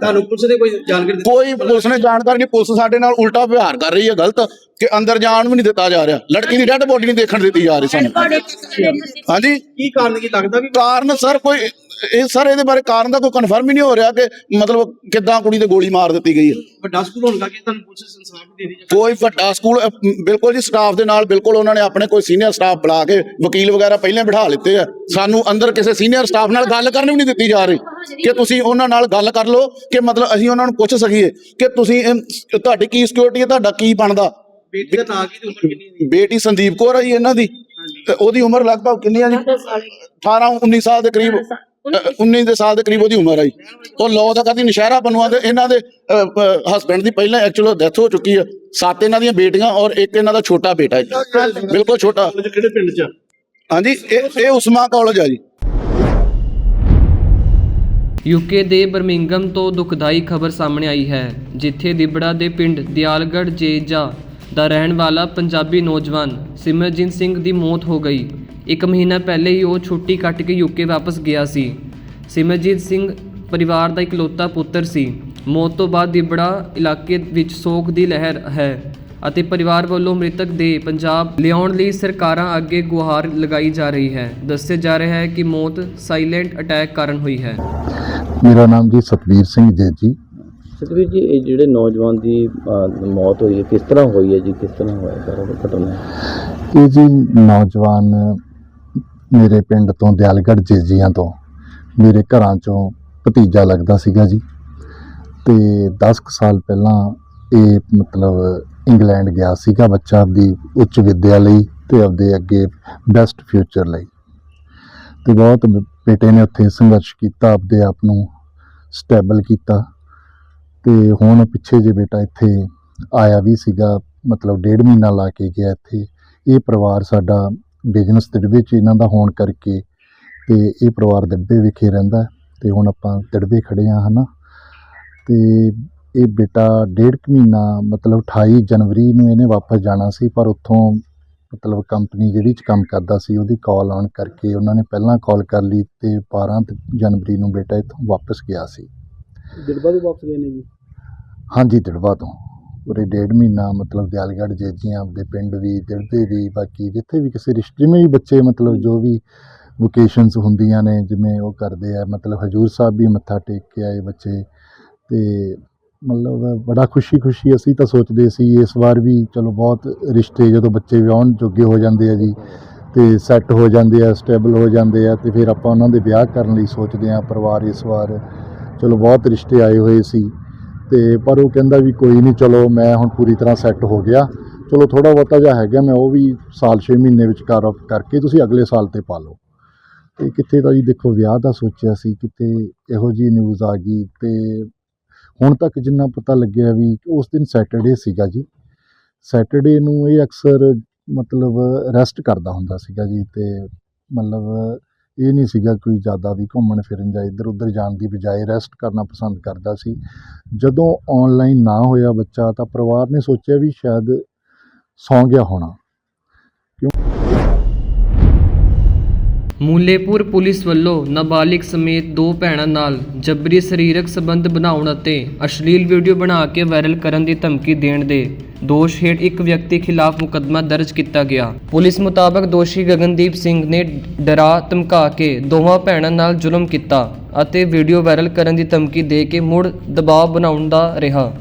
ਤੁਹਾਨੂੰ ਪੁਲਿਸ ਨੇ ਕੋਈ ਜਾਣਕਾਰੀ ਕੋਈ ਪੁਲਿਸ ਨੇ ਜਾਣਕਾਰੀ ਨਹੀਂ। ਪੁਲਿਸ ਸਾਡੇ ਨਾਲ ਉਲਟਾ ਵਿਵਹਾਰ ਕਰ ਰਹੀ ਹੈ ਗਲਤ। ਕਿ ਅੰਦਰ ਜਾਣ ਵੀ ਨਹੀਂ ਦਿੱਤਾ ਜਾ ਰਿਹਾ। ਲੜਕੀ ਦੀ ਡੈੱਡ ਬੋਡੀ ਨਹੀਂ ਦੇਖਣ ਦਿੱਤੀ ਜਾ ਰਹੀ ਸਾਨੂੰ। ਹਾਂਜੀ। ਕੀ ਕਾਰਨ ਕੀ ਲੱਗਦਾ ਵੀ ਕਾਰਨ ਸਰ ਕੋਈ ਇਹ ਸਰ ਇਹਦੇ ਬਾਰੇ ਕਾਰਨ ਦਾ ਕੋਈ ਕਨਫਰਮ ਹੀ ਨਹੀਂ ਹੋ ਰਿਹਾ ਕਿ ਮਤਲਬ ਕਿੱਦਾਂ ਕੁੜੀ ਤੇ ਗੋਲੀ ਮਾਰ ਦਿੱਤੀ ਗਈ ਹੈ। ਵੱਡਾ ਸਕੂਲ ਹੋਣ ਕਰਕੇ ਤੁਹਾਨੂੰ ਪੁਲਿਸ ਇਨਸਾਫ ਦੇ ਰਹੀ ਕੋਈ ਵੱਡਾ ਸਕੂਲ ਬਿਲਕੁਲ ਜੀ ਸਟਾਫ ਦੇ ਨਾਲ ਬਿਲਕੁਲ ਉਹਨਾਂ ਨੇ ਆਪਣੇ ਕੋਈ ਸੀਨੀਅਰ ਸਟਾਫ ਬੁਲਾ ਕੇ ਵਕੀਲ ਵਗੈਰਾ ਪਹਿਲਾਂ ਬਿਠਾ ਲਿੱਤੇ ਆ। ਸਾਨੂੰ ਅੰਦਰ ਕਿਸੇ ਸੀਨੀਅਰ ਸਟਾਫ ਨਾਲ ਗੱਲ ਕਰਨ ਵੀ ਨਹੀਂ ਦਿੱਤੀ ਜਾ ਰਹੀ। ਕਿ ਤੁਸੀਂ ਉਹਨਾਂ ਨਾਲ ਗੱਲ ਕਰ ਲਓ ਕਿ ਮਤਲਬ ਅਸੀਂ ਉਹਨਾਂ ਨੂੰ ਪੁੱਛ ਸਕੀਏ ਕਿ ਤੁਸੀਂ ਇਹ- ਤੁਹਾਡੀ ਕੀ ਸਿਕਿਉਰਿਟੀ ਹੈ ਤੁਹਾਡਾ ਕੀ ਬਣਦਾ? ਬੇਟੀ ਦਾ ਨਾਂ ਕੀ ਤੇ ਉਮਰ ਕਿੰਨੀ ਹੈ ਬੇਟੀ ਸੰਦੀਪ ਕੌਰ ਹੈ ਜੀ ਇਹਨਾਂ ਦੀ। ਤੇ ਉਹਦੀ ਉਮਰ ਲਗਭਗ ਕਿੰਨੀ ਆ ਜੀ? 18 19 ਸਾਲ ਦੇ ਕਰੀਬ ਅ, 19 ਦੇ ਸਾਲ ਦੇ ਕਰੀਬ ਉਹਦੀ ਉਮਰ ਆ ਜੀ। ਉਹ ਲੋ ਦਾ ਕਦੀ ਨਸ਼ਹਿਰਾ ਬਣਵਾ ਦੇ ਇਹਨਾਂ ਦੇ ਹਸਬੰਡ ਦੀ ਪਹਿਲਾਂ ਐਕਚੁਅਲ ਡੈਥ ਹੋ ਚੁੱਕੀ ਆ। ਸੱਤ ਇਹਨਾਂ ਦੀਆਂ ਬੇਟੀਆਂ ਔਰ ਇੱਕ ਇਹਨਾਂ ਦਾ ਛੋਟਾ ਬੇਟਾ ਹੈ ਜੀ ਬਿਲਕੁਲ ਛੋਟਾ। ਕਿਹੜੇ ਪਿੰਡ 'ਚ ਹਾਂਜੀ ਇਹ ਇਹ ਉਸਮਾ ਕਾਲਜ ਆ ਜੀ। ਯੂਕੇ ਦੇ ਬਰਮਿੰਗਮ ਤੋਂ ਦੁਖਦਾਈ ਖਬਰ ਸਾਹਮਣੇ ਆਈ ਹੈ, ਜਿੱਥੇ ਦਿਬੜਾ ਦੇ ਪਿੰਡ ਦਿਆਲਗੜ੍ਹ ਜੇਜਾ ਦਾ ਰਹਿਣ ਵਾਲਾ ਪੰਜਾਬੀ ਨੌਜਵਾਨ ਸਿਮਰਜੀਤ ਸਿੰਘ ਦੀ ਮੌਤ ਹੋ ਗਈ। ਇੱਕ ਮਹੀਨਾ ਪਹਿਲੇ ਹੀ ਉਹ ਛੁੱਟੀ ਕੱਟ ਕੇ ਯੂਕੇ ਵਾਪਸ ਗਿਆ ਸੀ। ਸਿਮਰਜੀਤ ਸਿੰਘ ਪਰਿਵਾਰ ਦਾ ਇਕਲੌਤਾ ਪੁੱਤਰ ਸੀ। ਮੌਤ ਤੋਂ ਬਾਅਦ ਦਿਬੜਾ ਇਲਾਕੇ ਵਿੱਚ ਸੋਗ ਦੀ ਲਹਿਰ ਹੈ ਅਤੇ ਪਰਿਵਾਰ ਵੱਲੋਂ ਮ੍ਰਿਤਕ ਦੇ ਪੰਜਾਬ ਲਿਆਉਣ ਲਈ ਸਰਕਾਰਾਂ ਅੱਗੇ ਗੁਹਾਰ ਲਗਾਈ ਜਾ ਰਹੀ ਹੈ। ਦੱਸਿਆ ਜਾ ਰਿਹਾ ਹੈ ਕਿ ਮੌਤ ਸਾਇਲੈਂਟ ਅਟੈਕ ਕਾਰਨ ਹੋਈ ਹੈ। ਮੇਰਾ ਨਾਮ ਜੀ ਸਤਵੀਰ ਸਿੰਘ ਜੇਜੀ ਸਤਵੀਰ ਜੀ ਇਹ ਜਿਹੜੇ ਨੌਜਵਾਨ ਦੀ ਅਹ, ਮੌਤ ਹੋਈ ਹੈ ਕਿਸ ਤਰ੍ਹਾਂ ਹੋਈ ਹੈ ਜੀ? ਕਿਸ ਤਰ੍ਹਾਂ ਹੋਇਆ ਸਾਰਾ ਘਟਨਾ? ਇਹ ਜੀ ਨੌਜਵਾਨ ਮੇਰੇ ਪਿੰਡ ਤੋਂ ਦਿਆਲਗੜ੍ਹ ਜੇਜੀਆਂ ਤੋਂ ਮੇਰੇ ਘਰਾਂ ਚੋਂ ਭਤੀਜਾ ਲੱਗਦਾ ਸੀਗਾ ਜੀ। ਤੇ 10 ਕੁ ਸਾਲ ਪਹਿਲਾਂ ਇਹ ਮਤਲਬ ਇੰਗਲੈਂਡ ਗਿਆ ਸੀਗਾ ਬੱਚਾ ਆਪਦੀ ਉੱਚ ਵਿੱਦਿਆ ਲਈ ਤੇ ਆਪਦੇ ਅੱਗੇ ਬੈਸਟ ਫਿਊਚਰ ਲਈ। ਤੇ ਬਹੁਤ ਬ- ਬੇਟੇ ਨੇ ਉੱਥੇ ਸੰਘਰਸ਼ ਕੀਤਾ, ਆਪਦੇ ਆਪ ਨੂੰ ਸਟੇਬਲ ਕੀਤਾ ਤੇ ਹੁਣ ਪਿੱਛੇ ਜੇ ਬੇਟਾ ਇੱਥੇ ਆਇਆ ਵੀ ਸੀਗਾ, ਮਤਲਬ ਡੇਢ ਮਹੀਨਾ ਲਾ ਕੇ ਗਿਆ ਇੱਥੇ, ਇਹ ਪਰਿਵਾਰ ਸਾਡਾ ਬਿਜ਼ਨਸ ਦਿੜਬੇ 'ਚ ਇਹਨਾਂ ਦਾ ਹੋਣ ਕਰਕੇ ਤੇ ਇਹ ਪਰਿਵਾਰ ਦਿੜਬੇ ਵਿਖੇ ਰਹਿੰਦਾ ਹੈ ਤੇ ਹੁਣ ਆਪਾਂ ਦਿੜਬੇ ਖੜੇ ਆ ਹਨਾ? ਤੇ ਇਹ ਬੇਟਾ ਡੇਢ ਕੁ ਮਹੀਨਾ, ਮਤਲਬ 28 ਜਨਵਰੀ ਨੂੰ ਇਹਨੇ ਵਾਪਸ ਜਾਣਾ ਸੀ, ਪਰ ਉੱਥੋਂ ਮਤਲਬ ਕੰਪਨੀ ਜਿਹੜੀ 'ਚ ਕੰਮ ਕਰਦਾ ਸੀ ਉਹਦੀ ਕਾਲ ਆਉਣ ਕਰਕੇ ਉਹਨਾਂ ਨੇ ਪਹਿਲਾਂ ਕਾਲ ਕਰ ਲਈ ਤੇ 12 ਤ- ਜਨਵਰੀ ਨੂੰ ਬੇਟਾ ਇੱਥੋਂ ਵਾਪਸ ਗਿਆ ਸੀ। ਦਿਲਬਾ ਤੋਂ ਵਾਪਸ ਗਏ ਨੇ ਜੀ? ਹਾਂਜੀ ਦਿੜਵਾ ਤੋਂ। ਉਰੇ ਡੇਢ ਮਹੀਨਾ ਮਤਲਬ ਦਿਆਲਗੜ੍ਹ ਜੇਜੀਆਂ ਆਪਦੇ ਪਿੰਡ ਵੀ ਦਿੜਬੇ ਵੀ ਬਾਕੀ ਜਿੱਥੇ ਵੀ ਕਿਸੇ ਰਿਸ਼ਤੇ ਜਿਵੇਂ ਵੀ ਬੱਚੇ ਮਤਲਬ ਜੋ ਵੀ ਵੋਕੇਸ਼ਨਸ ਹੁੰਦੀਆਂ ਨੇ ਜਿਵੇਂ ਉਹ ਕਰਦੇ ਆ ਮਤਲਬ ਹਜੂਰ ਸਾਹਿਬ ਵੀ ਮੱਥਾ ਟੇਕ ਕੇ ਆਏ ਬੱਚੇ ਤੇ ਮਤਲਬ ਬੜਾ ਖੁਸ਼ੀ ਖੁਸ਼ੀ ਅਸੀਂ ਤਾਂ ਸੋਚਦੇ ਸੀ, ਇਸ ਵਾਰ ਵੀ ਚਲੋ ਬਹੁਤ ਰਿਸ਼ਤੇ ਜਦੋਂ ਬੱਚੇ ਵਿਆਹਣ ਜੋਗੇ ਹੋ ਜਾਂਦੇ ਆ ਜੀ ਤੇ ਸੈੱਟ ਹੋ ਜਾਂਦੇ ਆ ਸਟੇਬਲ ਹੋ ਜਾਂਦੇ ਆ ਤੇ ਫਿਰ ਆਪਾਂ ਉਹਨਾਂ ਦੇ ਵਿਆਹ ਕਰਨ ਲਈ ਸੋਚਦੇ ਆ ਪਰਿਵਾਰ ਇਸ ਵਾਰ ਚਲੋ ਬਹੁਤ ਰਿਸ਼ਤੇ ਆਏ ਹੋਏ ਸੀ ਤੇ ਪਰ ਉਹ ਕਹਿੰਦਾ ਵੀ ਕੋਈ ਨਹੀਂ ਚਲੋ ਮੈਂ ਹੁਣ ਪੂਰੀ ਤਰ੍ਹਾਂ ਸੈੱਟ ਹੋ ਗਿਆ। ਚਲੋ ਥੋੜਾ ਬਹੁਤਾ ਜਿਹਾ ਹੈਗਾ, ਮੈਂ ਉਹ ਵੀ ਸਾਲ 6 ਮਹੀਨੇ ਵਿੱਚ ਕਰ, ਕਰਕੇ ਤੁਸੀਂ ਅਗਲੇ ਸਾਲ ਤੇ ਪਾ ਲਓ। ਤੇ ਕਿੱਥੇ ਤਾਂ ਜੀ ਦੇਖੋ ਵਿਆਹ ਦਾ ਸੋਚਿਆ ਸੀ ਕਿਤੇ ਇਹੋ ਜੀ ਨਿਊਜ਼ ਆ ਗਈ ਤੇ ਹੁਣ ਤੱਕ ਜਿੰਨਾ ਪਤਾ ਲੱਗਿਆ ਵੀ ਉਸ ਦਿਨ ਸੈਟਰਡੇ ਸੀਗਾ ਜੀ। ਸੈਟਰਡੇ ਨੂੰ ਇਹ ਅਕਸਰ ਮਤਲਬ ਰੈਸਟ ਕਰਦਾ ਹੁੰਦਾ ਸੀਗਾ ਜੀ ਤੇ ਮਤਲਬ ਇਹ ਨਹੀਂ ਸੀਗਾ ਕੋਈ ਜ਼ਿਆਦਾ ਵੀ ਘੁੰਮਣ ਫਿਰਨ ਜਾਂ ਇੱਧਰ ਉੱਧਰ ਜਾਣ ਦੀ ਬਜਾਏ ਰੈਸਟ ਕਰਨਾ ਪਸੰਦ ਕਰਦਾ ਸੀ। ਜਦੋਂ ਆਨਲਾਈਨ ਨਾ ਹੋਇਆ ਬੱਚਾ ਤਾਂ ਪਰਿਵਾਰ ਨੇ ਸੋਚਿਆ ਵੀ ਸ਼ਾਇਦ ਸੌਂ ਗਿਆ ਹੋਣਾ। ਕਿਉਂ ਮੂਲੇਪੁਰ ਪੁਲਿਸ ਵੱਲੋਂ ਨਾਬਾਲਿਗ ਸਮੇਤ ਦੋ ਭੈਣਾਂ ਨਾਲ ਜਬਰੀ ਸਰੀਰਕ ਸੰਬੰਧ ਬਣਾਉਣ ਅਤੇ ਅਸ਼ਲੀਲ ਵੀਡੀਓ ਬਣਾ ਕੇ ਵਾਇਰਲ ਕਰਨ ਦੀ ਧਮਕੀ ਦੇਣ ਦੇ ਦੋਸ਼ ਹੇਠ ਇੱਕ ਵਿਅਕਤੀ ਖਿਲਾਫ ਮੁਕੱਦਮਾ ਦਰਜ ਕੀਤਾ ਗਿਆ। ਪੁਲਿਸ ਮੁਤਾਬਕ ਦੋਸ਼ੀ ਗਗਨਦੀਪ ਸਿੰਘ ਨੇ ਡਰਾ ਧਮਕਾ ਕੇ ਦੋਵਾਂ ਭੈਣਾਂ ਨਾਲ ਜ਼ੁਲਮ ਕੀਤਾ ਅਤੇ ਵੀਡੀਓ ਵਾਇਰਲ ਕਰਨ ਦੀ ਧਮਕੀ ਦੇ ਕੇ ਮੁੜ ਦਬਾਅ ਬਣਾਉਣ ਦਾ ਰਿਹਾ।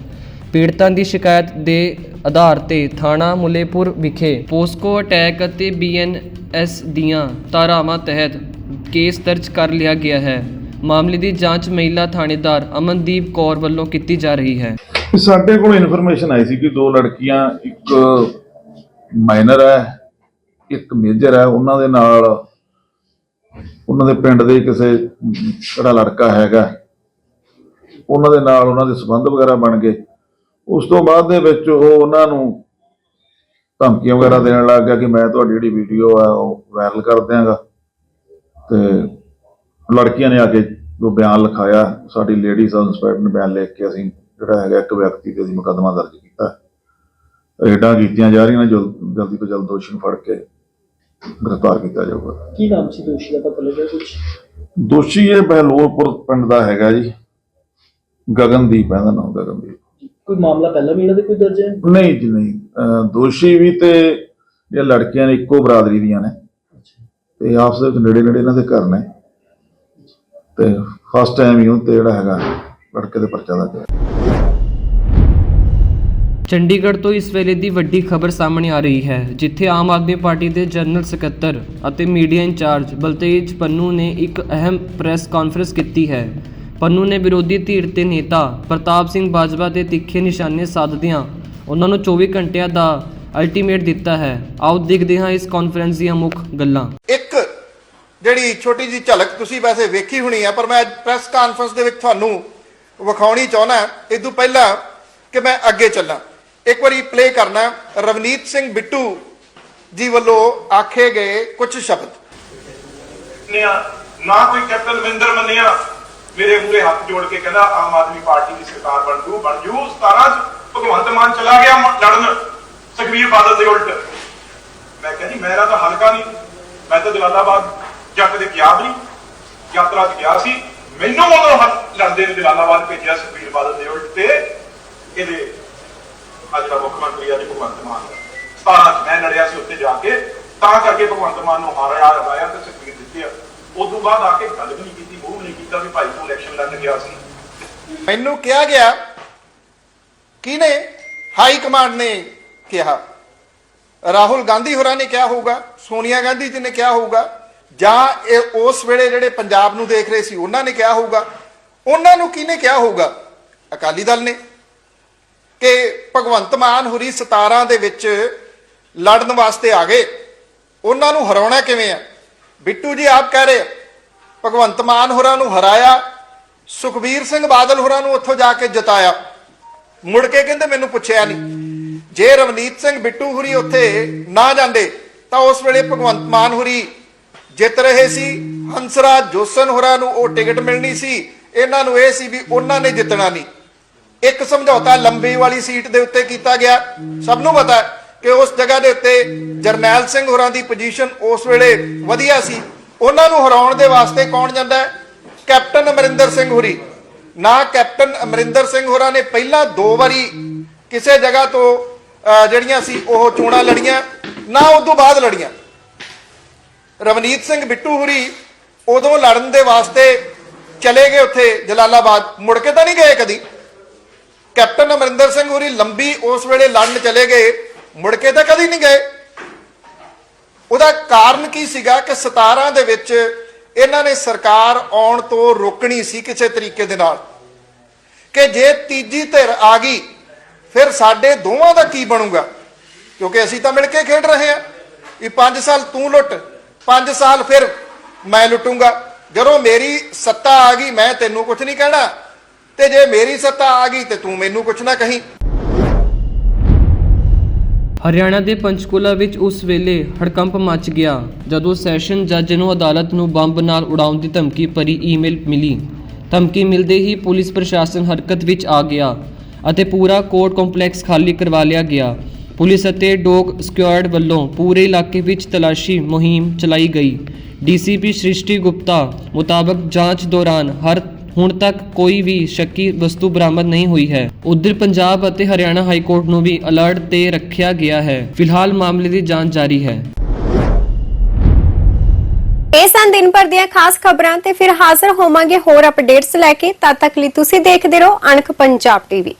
ਪੀੜਤਾਂ ਦੀ ਸ਼ਿਕਾਇਤ ਦੇ ਆਧਾਰ ਤੇ ਥਾਣਾ ਮੁੱਲੇਪੁਰ ਵਿਖੇ ਪੋਸਕੋ ਅਟੈਕ ਅਤੇ ਬੀਐਨਐਸ ਦੀਆਂ ਧਾਰਾਵਾਂ ਤਹਿਤ ਕੇਸ ਦਰਜ ਕਰ ਲਿਆ ਗਿਆ ਹੈ। ਮਾਮਲੇ ਦੀ ਜਾਂਚ ਮਹਿਲਾ ਥਾਣੇਦਾਰ ਅਮਨਦੀਪ ਕੌਰ ਵੱਲੋਂ ਕੀਤੀ ਜਾ ਰਹੀ ਹੈ। ਸਾਡੇ ਕੋਲ ਇਨਫੋਰਮੇਸ਼ਨ ਆਈ ਸੀ ਕਿ ਦੋ ਲੜਕੀਆਂ, ਇੱਕ ਮਾਈਨਰ ਹੈ, ਇੱਕ ਮੇਜਰ ਹੈ। ਉਹਨਾਂ ਦੇ ਨਾਲ, ਉਹਨਾਂ ਦੇ ਪਿੰਡ ਦੇ ਕਿਸੇ ਜਿਹੜਾ ਲੜਕਾ ਹੈਗਾ, ਉਹਨਾਂ ਦੇ ਨਾਲ ਉਹਨਾਂ ਦੇ ਸਬੰਧ ਵਗੈਰਾ ਬਣ ਗਏ। ਉਸ ਤੋਂ ਬਾਅਦ ਦੇ ਵਿੱਚ ਉਹ ਉਹਨਾਂ ਨੂੰ ਧਮਕੀਆਂ ਵਗੈਰਾ ਦੇਣ ਲੱਗ ਗਿਆ ਕਿ ਮੈਂ ਤੁਹਾਡੀ ਜਿਹੜੀ ਵੀਡੀਓ ਆ ਉਹ ਵਾਇਰਲ ਕਰ ਦਿਆਂਗਾ। ਤੇ ਲੜਕੀਆਂ ਨੇ ਆ ਕੇ ਜੋ ਬਿਆਨ ਲਿਖਾਇਆ ਸਾਡੀ ਲੇਡੀ ਸਬ ਇੰਸਪੈਕਟਰ ਨੇ ਬਿਆਨ ਲਿਖ ਕੇ ਅਸੀਂ ਜਿਹੜਾ ਹੈਗਾ ਇੱਕ ਵਿਅਕਤੀ ਤੇ ਅਸੀਂ ਮੁਕੱਦਮਾ ਦਰਜ ਕੀਤਾ। ਰੇਡਾਂ ਕੀਤੀਆਂ ਜਾ ਰਹੀਆਂ ਨੇ ਜਲ- ਜਲਦੀ ਤੋਂ ਜਲਦ ਦੋਸ਼ੀ ਨੂੰ ਫੜ ਕੇ ਗ੍ਰਿਫਤਾਰ ਕੀਤਾ ਜਾਊਗਾ। ਕੀ ਨਾਮ ਸੀ ਦੋਸ਼ੀ ਦਾ ਪਤਾ ਲੱਗਿਆ ਕੁਝ ਦੋਸ਼ੀ ਇਹ ਬਹਿਲੋਰਪੁਰ ਪਿੰਡ ਦਾ ਹੈਗਾ ਜੀ। ਗਗਨਦੀਪ ਹੈ ਦਾ ਨਾਮ ਗਗਨਦੀਪ। ਕੋਈ ਮਾਮਲਾ ਪਹਿਲਾਂ ਵੀ ਇਹਨਾਂ ਦੇ ਕੋਈ ਦਰਜ ਹੈ? ਨਹੀਂ ਜੀ ਨਹੀਂ। ਅਹ ਦੋਸ਼ੀ ਵੀ ਤੇ ਇਹ ਲੜਕੀਆਂ ਨੇ ਇੱਕੋ ਬਰਾਦਰੀ ਦੀਆਂ ਨੇ। ਤੇ ਆਪਸ ਵਿੱਚ ਨੇੜੇ ਨੇੜੇ ਇਹਨਾਂ ਦੇ ਘਰ ਨੇ। ਤੇ ਫਸਟ ਟਾਈਮ ਹੀ ਉਹ ਤੇ ਜਿਹੜਾ ਹੈਗਾ ਲੜਕੇ ਦੇ ਪਰਚਾ ਦਾ ਗਿਆ ਚੰਡੀਗੜ੍ਹ ਤੋਂ ਇਸ ਵੇਲੇ ਦੀ ਵੱਡੀ ਖਬਰ ਸਾਹਮਣੇ ਆ ਰਹੀ ਹੈ ਜਿੱਥੇ ਆਮ ਆਦਮੀ ਪਾਰਟੀ ਦੇ ਜਨਰਲ ਸਕੱਤਰ ਅਤੇ ਮੀਡੀਆ ਇੰਚਾਰਜ ਬਲਤੇਜ ਪੰਨੂ ਨੇ ਇੱਕ ਅਹਿਮ ਪ੍ਰੈਸ ਕਾਨਫਰੰਸ ਕੀਤੀ ਹੈ। ਪੰਨੂ ਨੇ ਵਿਰੋਧੀ ਧਿਰ ਤੇ ਨੇਤਾ ਪ੍ਰਤਾਪ ਸਿੰਘ ਬਾਜਵਾ ਦੇ ਤਿੱਖੇ ਨਿਸ਼ਾਨੇ ਸਾਧਦਿਆਂ ਉਹਨਾਂ ਨੂੰ 24 ਘੰਟਿਆਂ ਦਾ ਅਲਟੀਮੇਟ ਦਿੱਤਾ ਹੈ। ਆਓ ਦੇਖਦੇ ਹਾਂ ਇਸ ਕਾਨਫਰੰਸ ਦੀਆਂ ਮੁੱਖ ਗੱਲਾਂ। ਇੱਕ ਜਿਹੜੀ ਛੋਟੀ ਜੀ ਝਲਕ ਤੁਸੀਂ ਵੈਸੇ ਵੇਖੀ ਹੋਣੀ ਆ ਪਰ ਮੈਂ ਪ੍ਰੈਸ ਕਾਨਫਰੰਸ ਦੇ ਵਿੱਚ ਤੁਹਾਨੂੰ ਵਿਖਾਉਣੀ ਚਾਹੁੰਦਾ ਇਹ ਤੋਂ ਪਹਿਲਾਂ ਕਿ ਮੈਂ ਅੱਗੇ ਚੱਲਾਂ। ਇੱਕ ਵਾਰੀ ਪਲੇ ਕਰਨਾ ਰਵਨੀਤ ਸਿੰਘ ਬਿੱਟੂ ਜੀ ਵੱਲੋਂ ਆਖੇ ਗਏ ਕੁਝ ਸ਼ਬਦ। ਨਾ ਕੋਈ ਕੈਪਟਨ ਮਹਿੰਦਰ ਮੰਨਿਆ। ਮੇਰੇ ਮੂਰੇ ਹੱਥ ਜੋੜ ਕੇ ਕਹਿੰਦਾ, ਆਮ ਆਦਮੀ ਪਾਰਟੀ ਦੀ ਸਰਕਾਰ ਬਣ ਜੂ ਬਣ ਜੂ। 17 ਭਗਵੰਤ ਮਾਨ ਚਲਾ ਗਿਆ ਲੜਨ। ਸੁਖਬੀਰ ਬਾਦਲ ਦੇ ਉਲਟ। ਮੈਂ ਕਿਹਾ ਮੇਰਾ ਤਾਂ ਹਲਕਾ ਨਹੀਂ। ਮੈਂ ਤਾਂ ਜਲਾਲਾਬਾਦ ਜਾਂ ਕਦੇ ਗਿਆ ਨਹੀਂ। ਯਾਤਰਾ 'ਚ ਗਿਆ ਸੀ। ਮੈਨੂੰ ਉਦੋਂ ਹੱਥ ਲੜਦੇ ਨੇ ਜਲਾਲਾਬਾਦ ਭੇਜਿਆ ਸੁਖਬੀਰ ਬਾਦਲ ਦੇ ਉਲਟ ਤੇ। ਇਹਦੇ ਅੱਜ ਦਾ ਮੁੱਖ ਮੰਤਰੀ ਅੱਜ ਭਗਵੰਤ ਮਾਨ। 17 ਚ ਮੈਂ ਲੜਿਆ ਸੀ ਉੱਥੇ ਜਾ ਕੇ। ਤਾਂ ਕਰਕੇ ਭਗਵੰਤ ਮਾਨ ਨੂੰ ਹਾਰਿਆ, ਹਰਾਇਆ ਤੇ ਸੁਖਬੀਰ ਦਿੱਤੀ ਆ ਉਸ ਤੋਂ ਬਾਅਦ ਆ ਕੇ ਗੱਲ ਵੀ ਨਹੀਂ ਕੀਤੀ ਮੂੰਹ ਵੀ ਨਹੀਂ ਕੀਤਾ ਵੀ ਭਾਈ ਤੂੰ ਇਲੈਕਸ਼ਨ ਲੜਨ ਗਿਆ ਸੀ। ਮੈਨੂੰ ਕਿਹਾ ਗਿਆ, ਕਿਹਨੇ? ਹਾਈ ਕਮਾਂਡ ਨੇ ਕਿਹਾ। ਰਾਹੁਲ ਗਾਂਧੀ ਹੋਰਾਂ ਨੇ ਕਿਹਾ ਹੋਊਗਾ, ਸੋਨੀਆ ਗਾਂਧੀ ਜੀ ਨੇ ਕਿਹਾ ਹੋਊਗਾ, ਜਾਂ ਇਹ ਉਸ ਵੇਲੇ ਜਿਹੜੇ ਪੰਜਾਬ ਨੂੰ ਦੇਖ ਰਹੇ ਸੀ, ਉਹਨਾਂ ਨੇ ਕਿਹਾ ਹੋਊਗਾ। ਉਹਨਾਂ ਨੂੰ ਕਿਹਨੇ ਕਿਹਾ ਹੋਊਗਾ? ਅਕਾਲੀ ਦਲ ਨੇ। ਕਿ ਭਗਵੰਤ ਮਾਨ ਹੁਰੀ 17 ਦੇ ਵਿੱਚ ਲੜਨ ਵਾਸਤੇ ਆ ਗਏ। ਉਹਨਾਂ ਨੂੰ ਹਰਾਉਣਾ ਕਿਵੇਂ ਆ? ਬਿੱਟੂ ਜੀ ਆਪ ਕਹਿ ਰਹੇ, ਭਗਵੰਤ ਮਾਨ ਹੋਰਾਂ ਨੂੰ ਹਰਾਇਆ, ਸੁਖਬੀਰ ਸਿੰਘ ਬਾਦਲ ਹੋਰਾਂ ਨੂੰ ਉੱਥੋਂ ਜਾ ਕੇ ਜਿਤਾਇਆ। ਮੁੜ ਕੇ ਕਹਿੰਦੇ ਮੈਨੂੰ ਪੁੱਛਿਆ ਨਹੀਂ। ਜੇ ਰਵਨੀਤ ਸਿੰਘ ਬਿੱਟੂ ਹੁਰੀ ਉੱਥੇ ਨਾ ਜਾਂਦੇ, ਤਾਂ ਉਸ ਵੇਲੇ ਭਗਵੰਤ ਮਾਨ ਹੁਰੀ ਜਿੱਤ ਰਹੇ ਸੀ। ਹੰਸਰਾਜ ਜੋਸਨ ਹੋਰਾਂ ਨੂੰ ਉਹ ਟਿਕਟ ਮਿਲਣੀ ਸੀ। ਇਹਨਾਂ ਨੂੰ ਇਹ ਸੀ ਵੀ ਉਹਨਾਂ ਨੇ ਜਿੱਤਣਾ ਨਹੀਂ। ਇੱਕ ਸਮਝੌਤਾ ਲੰਬੀ ਵਾਲੀ ਸੀਟ ਦੇ ਉੱਤੇ ਕੀਤਾ ਗਿਆ। ਸਭ ਨੂੰ ਪਤਾ ਹੈ ਕਿ ਉਸ ਜਗ੍ਹਾ ਦੇ ਉੱਤੇ ਜਰਨੈਲ ਸਿੰਘ ਹੋਰਾਂ ਦੀ ਪੋਜੀਸ਼ਨ ਉਸ ਵੇਲੇ ਵਧੀਆ ਸੀ। ਉਹਨਾਂ ਨੂੰ ਹਰਾਉਣ ਦੇ ਵਾਸਤੇ ਕੌਣ ਜਾਂਦਾ ਹੈ? ਕੈਪਟਨ ਅਮਰਿੰਦਰ ਸਿੰਘ ਹੋਰੀ। ਨਾ ਕੈਪਟਨ ਅਮਰਿੰਦਰ ਸਿੰਘ ਹੋਰਾਂ ਨੇ ਪਹਿਲਾਂ ਦੋ ਵਾਰੀ ਕਿਸੇ ਜਗ੍ਹਾ ਤੋਂ ਜਿਹੜੀਆਂ ਸੀ ਉਹ ਚੋਣਾਂ ਲੜੀਆਂ, ਨਾ ਉਸ ਤੋਂ ਬਾਅਦ ਲੜੀਆਂ। ਰਵਨੀਤ ਸਿੰਘ ਬਿੱਟੂ ਹੁਰੀ ਉਦੋਂ ਲੜਨ ਦੇ ਵਾਸਤੇ ਚਲੇ ਗਏ ਉੱਥੇ ਜਲਾਲਾਬਾਦ। ਮੁੜ ਕੇ ਤਾਂ ਨਹੀਂ ਗਏ ਕਦੀ। ਕੈਪਟਨ ਅਮਰਿੰਦਰ ਸਿੰਘ ਹੋਰੀ ਲੰਬੀ ਉਸ ਵੇਲੇ ਲੜਨ ਚਲੇ ਗਏ। ਮੁੜ ਕੇ ਤਾਂ ਕਦੀ ਨਹੀਂ ਗਏ। ਉਹਦਾ ਕਾਰਨ ਕੀ ਸੀਗਾ ਕਿ 17 ਦੇ ਵਿੱਚ ਇਹਨਾਂ ਨੇ ਸਰਕਾਰ ਆਉਣ ਤੋਂ ਰੋਕਣੀ ਸੀ ਕਿਸੇ ਤਰੀਕੇ ਦੇ ਨਾਲ। ਕਿ ਜੇ ਤੀਜੀ ਧਿਰ ਆ ਗਈ, ਫਿਰ ਸਾਡੇ ਦੋਵਾਂ ਦਾ ਕੀ ਬਣੂਗਾ? ਕਿਉਂਕਿ ਅਸੀਂ ਤਾਂ ਮਿਲ ਕੇ ਖੇਡ ਰਹੇ ਹਾਂ। ਇਹ 5 ਸਾਲ ਤੂੰ ਲੁੱਟ 5 ਸਾਲ ਫਿਰ ਮੈਂ ਲੁੱਟੂੰਗਾ। ਜਦੋਂ ਮੇਰੀ ਸੱਤਾ ਆ ਗਈ, ਮੈਂ ਤੈਨੂੰ ਕੁਝ ਨਹੀਂ ਕਹਿਣਾ। ਤੇ ਜੇ ਮੇਰੀ ਸੱਤਾ ਆ ਗਈ, ਤੇ ਤੂੰ ਮੈਨੂੰ ਕੁਝ ਨਾ ਕਹੀਂ। ਹਰਿਆਣਾ ਦੇ ਪੰਚਕੂਲਾ ਵਿੱਚ ਉਸ ਵੇਲੇ ਹੜਕੰਪ ਮਚ ਗਿਆ, ਜਦੋਂ ਸੈਸ਼ਨ ਜੱਜ ਨੂੰ ਅਦਾਲਤ ਨੂੰ ਬੰਬ ਨਾਲ ਉਡਾਉਣ ਦੀ ਧਮਕੀ ਭਰੀ ਈਮੇਲ ਮਿਲੀ। ਧਮਕੀ ਮਿਲਦੇ ਹੀ ਪੁਲਿਸ ਪ੍ਰਸ਼ਾਸਨ ਹਰਕਤ ਵਿੱਚ ਆ ਗਿਆ ਅਤੇ ਪੂਰਾ ਕੋਰਟ ਕੰਪਲੈਕਸ ਖਾਲੀ ਕਰਵਾ ਲਿਆ ਗਿਆ। ਪੁਲਿਸ ਅਤੇ ਡੋਗ ਸਕੁਐਡ ਵੱਲੋਂ ਪੂਰੇ ਇਲਾਕੇ ਵਿੱਚ ਤਲਾਸ਼ੀ ਮੁਹਿੰਮ ਚਲਾਈ ਗਈ। ਡੀਸੀਪੀ ਸ੍ਰਿਸ਼ਟੀ ਗੁਪਤਾ ਮੁਤਾਬਕ ਜਾਂਚ ਦੌਰਾਨ ਹਰ ਹੁਣ ਤੱਕ ਕੋਈ ਵੀ ਸ਼ੱਕੀ ਵਸਤੂ ਬਰਾਮਦ ਨਹੀਂ ਹੋਈ ਹੈ। ਉਧਰ ਪੰਜਾਬ ਅਤੇ ਹਰਿਆਣਾ ਹਾਈ ਕੋਰਟ ਨੂੰ ਵੀ ਅਲਰਟ ਤੇ ਰੱਖਿਆ ਗਿਆ ਹੈ। ਫਿਲਹਾਲ ਮਾਮਲੇ ਦੀ ਜਾਂਚ ਜਾਰੀ ਹੈ। ਇਹ ਸਨ ਦਿਨ ਭਰ ਦੀਆਂ ਖਾਸ ਖਬਰਾਂ ਤੇ ਫਿਰ ਹਾਜ਼ਰ ਹੋਵਾਂਗੇ ਹੋਰ ਅਪਡੇਟਸ ਲੈ ਕੇ। ਤਦ ਤੱਕ ਲਈ ਤੁਸੀਂ ਦੇਖਦੇ ਰਹੋ ਅਣਖ ਪੰਜਾਬ ਟੀਵੀ।